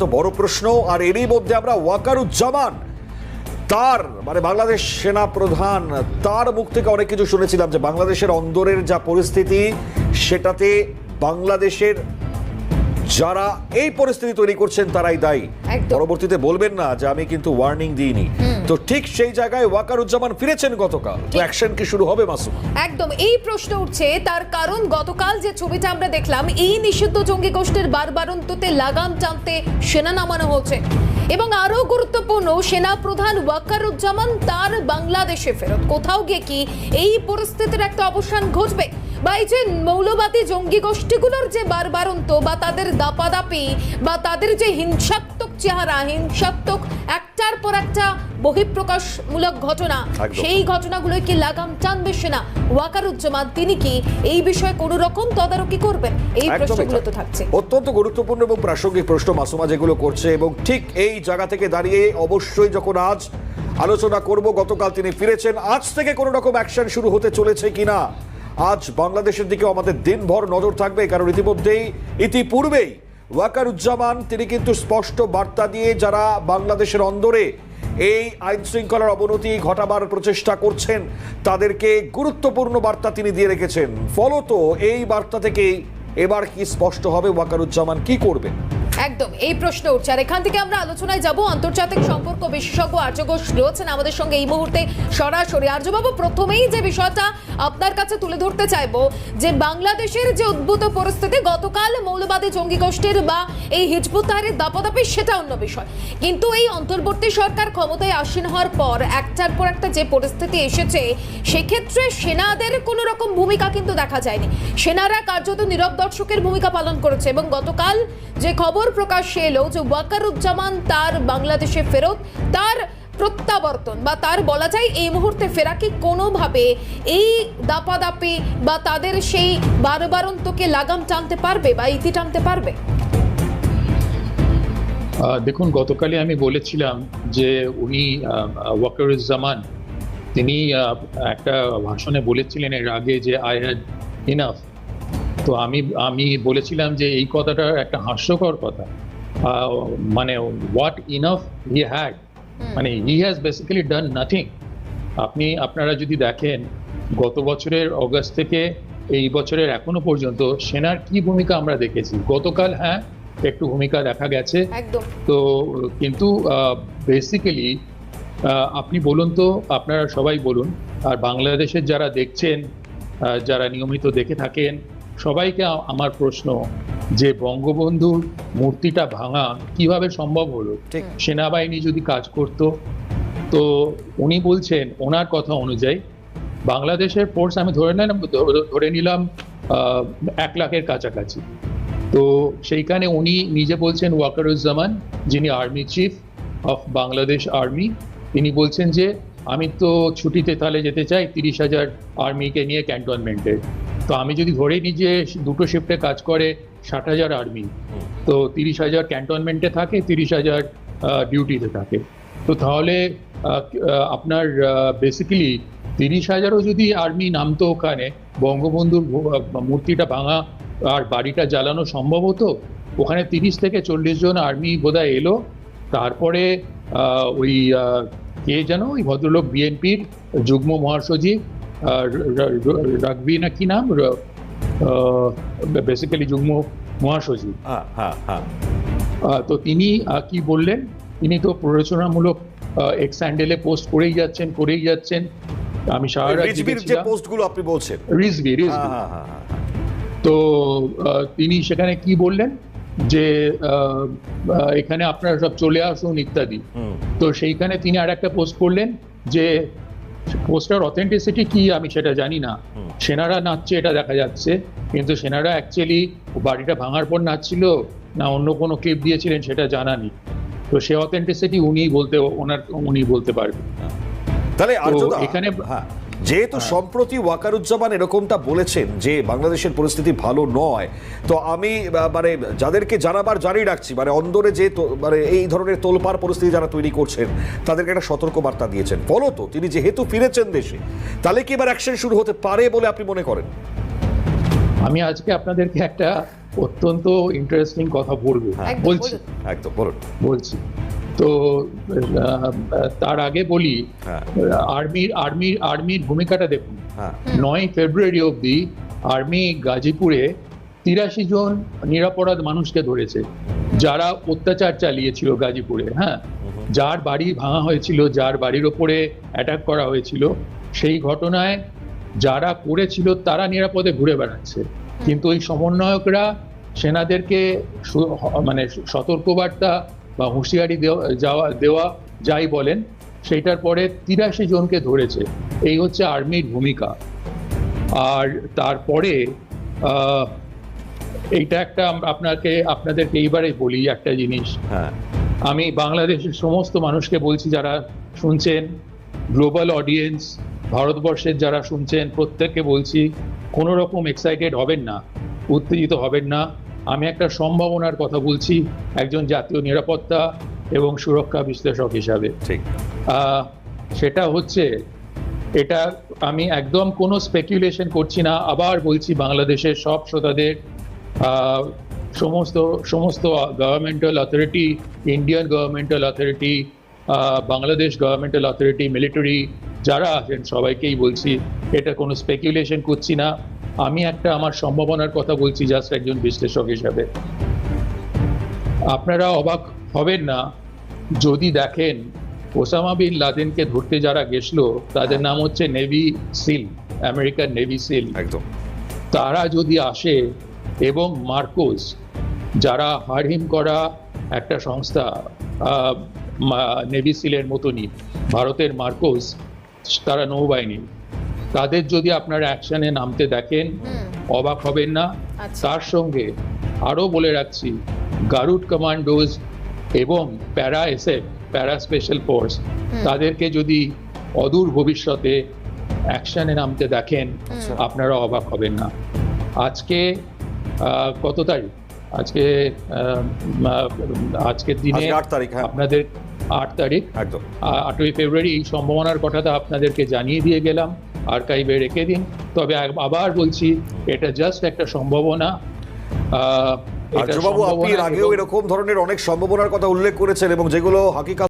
তো বড় প্রশ্ন, আর এরই মধ্যে আমরা ওয়াকারুজ্জামান, তার মানে বাংলাদেশ সেনা প্রধান, তার মুখ থেকে অনেক কিছু শুনেছিলাম যে বাংলাদেশের অন্দরের যা পরিস্থিতি, সেটাতে বাংলাদেশের যারা এই পরিস্থিতি তৈরি করছেন তারাই দায়ী। পরবর্তীতে বলবেন না যে আমি কিন্তু ওয়ার্নিং দিইনি। তো ঠিক সেই জায়গায় ওয়াকারুজ্জামান ফিরেছেন গতকাল। তো অ্যাকশন কি শুরু হবে মাসুম? একদম এই প্রশ্ন উঠছে তার কারণ গতকাল যে ছবিটা আমরা দেখলাম এই নিষিদ্ধ জঙ্গি গোষ্ঠীর বারবারন্ততে লাগাম টানতে সেনা নামানো হচ্ছে। এবং আরও গুরুত্বপূর্ণ সেনা প্রধান ওয়াকারুজ্জামান তার বাংলাদেশে ফেরত। কোথাও গিয়ে কি এই পরিস্থিতির একটা অবসান ঘটবে? বা এই যে মৌলবাদী জঙ্গি গোষ্ঠীগুলোর যে বারবারন্ত বা তাদের দাপাদাপি বা তাদের যে হিংসাত্মক চেহারা হিংসাত্মক একটার পর একটা বহিঃপ্রকাশমূলক ঘটনা সেই এই ঘটনাগুলোয় কি লাগাম টানবে সেনা? ওয়াকারুজ্জামান তিনি কি এই বিষয়ে কোনো রকম তদারকি করবেন? এই প্রশ্নগুলো তো থাকছে। অত্যন্ত গুরুত্বপূর্ণ এবং প্রাসঙ্গিক প্রশ্ন মাসুমা যেগুলো করছে এবং ঠিক এই জায়গা থেকে দাঁড়িয়ে অবশ্যই যখন আজ আলোচনা করব গতকাল তিনি ফিরেছেন। আজ থেকে কোনো রকম অ্যাকশন শুরু হতে চলেছে কিনা? আজ বাংলাদেশের দিকে আমাদের দিনভর নজর থাকবে, কারণ ইতিমধ্যেই, ইতিপূর্বেই ওয়াকারুজ্জামান, তিনি কিন্তু স্পষ্ট বার্তা দিয়ে যারা বাংলাদেশের অন্দরে এই আইন শৃঙ্খলার অবনতি ঘটাবার প্রচেষ্টা করছেন, তাদেরকে গুরুত্বপূর্ণ বার্তা তিনি দিয়ে রেখেছেন। ফলত এই বার্তা থেকেই এবার কি স্পষ্ট হবে, ওয়াকারুজ্জামান কি করবেন? একদম, এই প্রশ্ন উঠছে। আর এখান থেকে আমরা আলোচনায় যাব। আন্তর্জাতিক সম্পর্ক বিশেষজ্ঞ আর্য ঘোষ রয়েছেন আমাদের সঙ্গে এই মুহূর্তে সরাসরি। আর্যবাবু প্রথমেই যে বিষয়টা আপনার কাছে তুলে ধরতে চাইব, যে বাংলাদেশের যে উদ্ভূত পরিস্থিতি, গতকাল মৌলবাদী জঙ্গি গোষ্ঠীর বা এই হিজবুত দাপাদাপি, সেটা অন্য বিষয়। কিন্তু এই অন্তর্বর্তী সরকার ক্ষমতায় আসীন হওয়ার পর একটার পর একটা যে পরিস্থিতি এসেছে, সেক্ষেত্রে সেনাদের কোনো রকম ভূমিকা কিন্তু দেখা যায়নি। সেনারা কার্যত নীরব দর্শকের ভূমিকা পালন করেছে এবং গতকাল যে খবর প্রকাশ্যে এলো যে ওয়াকারুজ্জামান তার বাংলাদেশে ফেরত, তার প্রত্যাবর্তন বা তার বলা যায় এই মুহূর্তে ফেরা কি কোনোভাবে এই দাপাদাপি বা তাদের সেই বারবারন্তকে লাগাম টানতে পারবে বা ইতি টানতে পারবে? দেখুন, গতকালই আমি বলেছিলাম যে উনি ওয়াকারুজ্জামান, তিনি একটা ভাষণে বলেছিলেন এর আগে যে আই হ্যাড ইনাফ তো আমি আমি বলেছিলাম যে এই কথাটা একটা হাস্যকর কথা। মানে হোয়াট ইনাফ হি হ্যাড মানে he has basically done nothing আপনি আপনারা যদি দেখেন গত বছরের অগস্ট থেকে এই বছরের এখনও পর্যন্ত সেনার কি ভূমিকা আমরা দেখেছি? গতকাল হ্যাঁ একটু ভূমিকা দেখা গেছে। তো কিন্তু বেসিক্যালি আপনি বলুন তো আপনারা সবাই বলুন আর বাংলাদেশের যারা দেখছেন যারা নিয়মিত দেখে থাকেন সবাইকে আমার প্রশ্ন যে বঙ্গবন্ধুর মূর্তিটা ভাঙা কীভাবে সম্ভব হলো? সেনাবাহিনী যদি কাজ করত তো উনি বলছেন ওনার কথা অনুযায়ী বাংলাদেশের ফোর্স আমি ধরে নিলাম ধরে- নিলাম এক লাখের কাছাকাছি। তো সেইখানে উনি নিজে বলছেন ওয়াকারুজ্জামান যিনি army chief of Bangladesh army তিনি বলছেন যে আমি তো ছুটিতে তাহলে যেতে চাই তিরিশ হাজার আর্মিকে নিয়ে ক্যান্টনমেন্টে তো আমি যদি ধরে নিই যে দুটো শিফটে কাজ করে ষাট হাজার আর্মি তো তিরিশ হাজার ক্যান্টনমেন্টে থাকে, তিরিশ হাজার ডিউটিতে থাকে। তো তাহলে আপনার বেসিক্যালি তিরিশ হাজারও যদি আর্মি নামতো ওখানে, বঙ্গবন্ধুর মূর্তিটা ভাঙা আর বাড়িটা জ্বালানো সম্ভব হতো, ওখানে তিরিশ থেকে চল্লিশ জন আর্মি বোধহয় এলো। তারপরে ওই কে যেন, ওই ভদ্রলোক বিএনপির যুগ্ম মহাসচিব রাগবি না কি নাম বেসিক্যালি যুগ্ম মহাসচিব। হ্যাঁ হ্যাঁ হ্যাঁ। তো তিনি কি বললেন? তিনি তো প্ররোচনামূলক এক্স হ্যান্ডেলে পোস্ট করেই যাচ্ছেন করেই যাচ্ছেন। আমি যে পোস্টগুলো আপনি বলছেন। তো তিনি সেখানে কি বললেন? যে এখানে আপনারা সব চলে আসুন ইত্যাদি। তো সেইখানে তিনি আর একটা পোস্ট করলেন যে পোস্টার অথেন্টিসিটি কি আমি সেটা জানি না। সেনারা নাচছে এটা দেখা যাচ্ছে। কিন্তু সেনারা অ্যাকচুয়ালি বাড়িটা ভাঙার পর নাচছিল না অন্য কোনো ক্লিপ দিয়েছিলেন সেটা জানা নেই। তো সে অথেন্টিসিটি উনি বলতে ওনার উনি বলতে পারবেন তাহলে এখানে- হ্যাঁ। যেহেতু সম্প্রতি ওয়াকারুজ্জামান এরকমটা বলেছেন যে বাংলাদেশের পরিস্থিতি ভালো নয় তো আমি মানে যাদেরকে জানাবার জানিয়ে রাখছি মানে অন্দরে যে তো- মানে এই ধরনের তোলপাড় পরিস্থিতি যারা তৈরি করছেন তাদেরকে একটা সতর্ক বার্তা দিয়েছেন। ফলত তিনি যেহেতু ফিরেছেন দেশে তাহলে কি এবার অ্যাকশন শুরু হতে পারে বলে আপনি মনে করেন? আমি আজকে আপনাদেরকে একটা অত্যন্ত ইন্টারেস্টিং কথা বলব। হ্যাঁ, বলছি। একদম বলুন। বলছি। তো তার আগে বলি হ্যাঁ। আর্মির আর্মির আর্মির ভূমিকাটা দেখুন। হ্যাঁ। নয় ফেব্রুয়ারি অবধি আর্মি গাজীপুরে তিরাশি জন নিরাপরাধ মানুষকে ধরেছে যারা অত্যাচার চালিয়েছিল গাজীপুরে হ্যাঁ? যার বাড়ি ভাঙা হয়েছিল যার বাড়ির ওপরে অ্যাটাক করা হয়েছিল সেই ঘটনায় যারা করেছিল তারা নিরাপদে ঘুরে বেড়াচ্ছে। কিন্তু ওই সমন্বয়করা সেনাদেরকে মানে সতর্কবার্তা বা হুঁশিয়ারি দেওয়া যাওয়া দেওয়া যাই বলেন সেইটার পরে তিরাশি জনকে ধরেছে। এই হচ্ছে আর্মির ভূমিকা। আর তারপরে এইটা একটা আপনাকে আপনাদেরকে এইবারে বলি একটা জিনিস। হ্যাঁ। আমি বাংলাদেশের সমস্ত মানুষকে বলছি যারা শুনছেন গ্লোবাল অডিয়েন্স ভারতবর্ষের যারা শুনছেন প্রত্যেককে বলছি কোনো রকম এক্সাইটেড হবেন না উত্তেজিত হবেন না। আমি একটা সম্ভাবনার কথা বলছি একজন জাতীয় নিরাপত্তা এবং সুরক্ষা বিশ্লেষক হিসাবে। ঠিক। সেটা হচ্ছে এটা আমি একদম কোনো স্পেকুলেশন করছি না আবার বলছি বাংলাদেশের সব শ্রোতাদের সমস্ত সমস্ত governmental authority Indian governmental authority Bangladesh governmental authority military যারা আছেন সবাইকেই বলছি এটা কোনো স্পেকুলেশন করছি না। আমি একটা আমার সম্ভাবনার কথা বলছি জাস্ট একজন বিশ্লেষক হিসাবে। আপনারা অবাক হবেন না যদি দেখেন ওসামা বিন লাদেনকে ধরতে যারা গেছিল তাদের নাম হচ্ছে navy seal American navy seal. একদম। তারা যদি আসে এবং মার্কোস যারা হারহিম করা একটা সংস্থা নেভি সিলের মতনই ভারতের মার্কোস তারা নৌবাহিনী। তাদের যদি আপনারা অ্যাকশনে নামতে দেখেন অবাক হবেন না। আচ্ছা। তার সঙ্গে আরও বলে রাখছি গারুড কমান্ডোজ এবং প্যারা এসএফ প্যারা স্পেশাল ফোর্স তাদেরকে যদি অদূর ভবিষ্যতে অ্যাকশনে নামতে দেখেন আপনারা অবাক হবেন না। আজকে আহ, কত তারিখ? আজকে আজকের দিনে আট তারিখ হ্যাঁ। আপনাদের আট তারিখ। আটই ফেব্রুয়ারি এই সম্ভাবনার কথাটা আপনাদেরকে জানিয়ে দিয়ে গেলাম। আর্কাইভে রেখে দিন। তবে আবার বলছি এটা জাস্ট একটা সম্ভাবনা। আর্যবাবু আপনি আগেও এরকম ধরনের অনেক সম্ভাবনার কথা উল্লেখ করেছেন এবং যেগুলো হাকিকাত